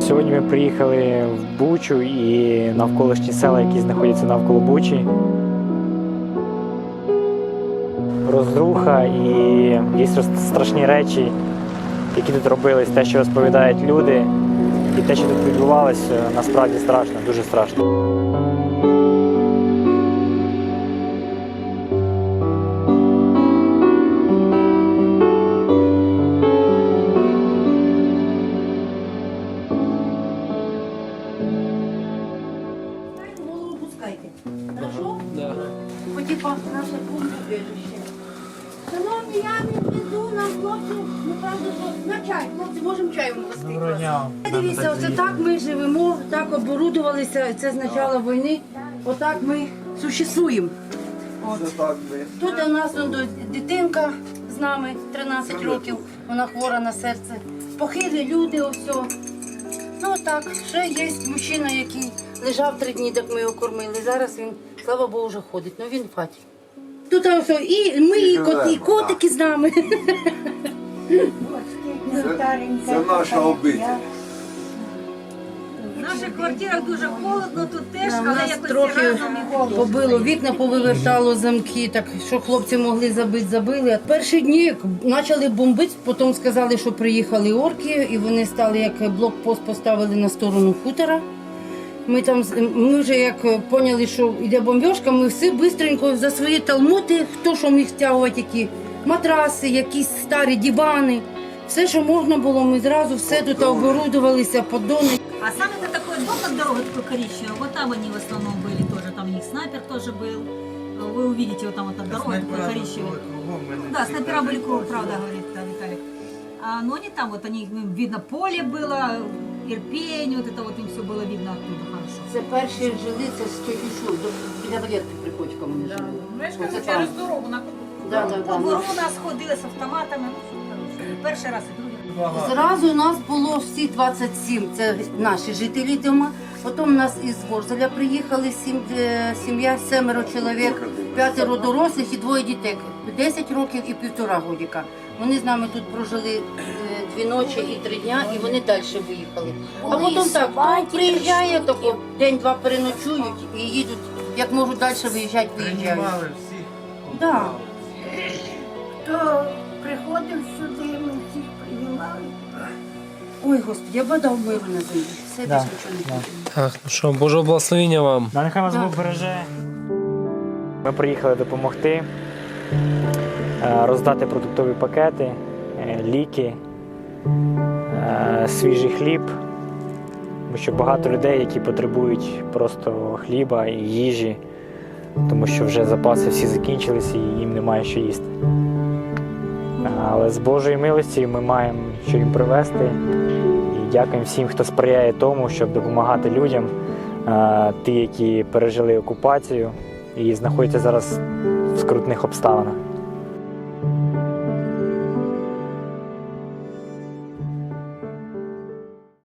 Сьогодні ми приїхали в Бучу і навколишні села, які знаходяться навколо Бучі. Розруха і є страшні речі, які тут робились, те, що розповідають люди, і те, що тут відбувалося, насправді страшно, дуже страшно. Хорошо? Да. По типа наше бомбоубежище. Шановні, я не піду нам хлопці, ну правда, що на чай. Хлопці, можемо чаю пустити. Дивіться, оце так ми живемо, так оборудувалися, це з початку війни. Отак ми существуємо. Тут у нас он, до- дитинка з нами 13 років, вона хвора на серце. Похилі люди, ось. Ну так, ще є мужчина, який лежав три дні, так ми його кормили. Зараз він, слава Богу, вже ходить. Ну він в хаті. Тут все, і ми, і, кот, і котики з нами. Це наша обитель. Наших квартирах дуже холодно, тут теж, Да, в але нас якось трохи разом і холодно. побило вікна, повивертало замки, так що хлопці могли забити, забили. Перші дні почали бомбити, потім сказали, що приїхали орки, і вони стали як блокпост поставили на сторону хутора. Ми там з- ми вже як поняли, що йде бомбіжка, ми всі швидко за свої талмути, хто що міг стягувати, які матраси, якісь старі дивани. Все, що можна було, ми зразу все тут оборудувалися, подони. А сам это такой дом от дороги такой коричневый. Вот там они в основном были тоже. Там у них снайпер тоже был. Вы увидите вот там вот от дороги такой коричневый. Да, снайпера были кругом, правда, говорит да, Виталик. А, но они там вот, они, ну, видно, поле было, Ирпень, вот это вот им все было видно оттуда хорошо. Це перші жили, це з Тюрішу, біля Валерки Приходько вони жили. Мешкали Оце через там. дорогу на Да, да, да. Ворона сходили з автоматами. Ну, що хороше. Перший раз і другий. Зразу у нас було всі 27, це наші жителі дома. Потім у нас із Ворзеля приїхали сім, е, сім'я, семеро чоловік, п'ятеро дорослих і двоє дітей, 10 років і півтора годіка. Вони з нами тут прожили е, дві ночі і три дня, і вони далі виїхали. А потім так, хто приїжджає, тако, день-два переночують і їдуть, як можуть далі виїжджати, виїжджають. всіх. Да. Приходив сюди, ми всіх приймали. Ой, Господи, я б дав миру на землі. Все Да, більше нічого не да. хочу. Так, ну що, Божого благословення вам. Да, нехай вас. Бог береже. Ми приїхали допомогти, е, роздати продуктові пакети, е, ліки, е, свіжий хліб. Бо що багато людей, які потребують просто хліба і їжі, тому що вже запаси всі закінчилися і їм немає що їсти. З Божої милості ми маємо що їм привезти. І дякуємо всім, хто сприяє тому, щоб допомагати людям, ті, які пережили окупацію і знаходяться зараз в скрутних обставинах.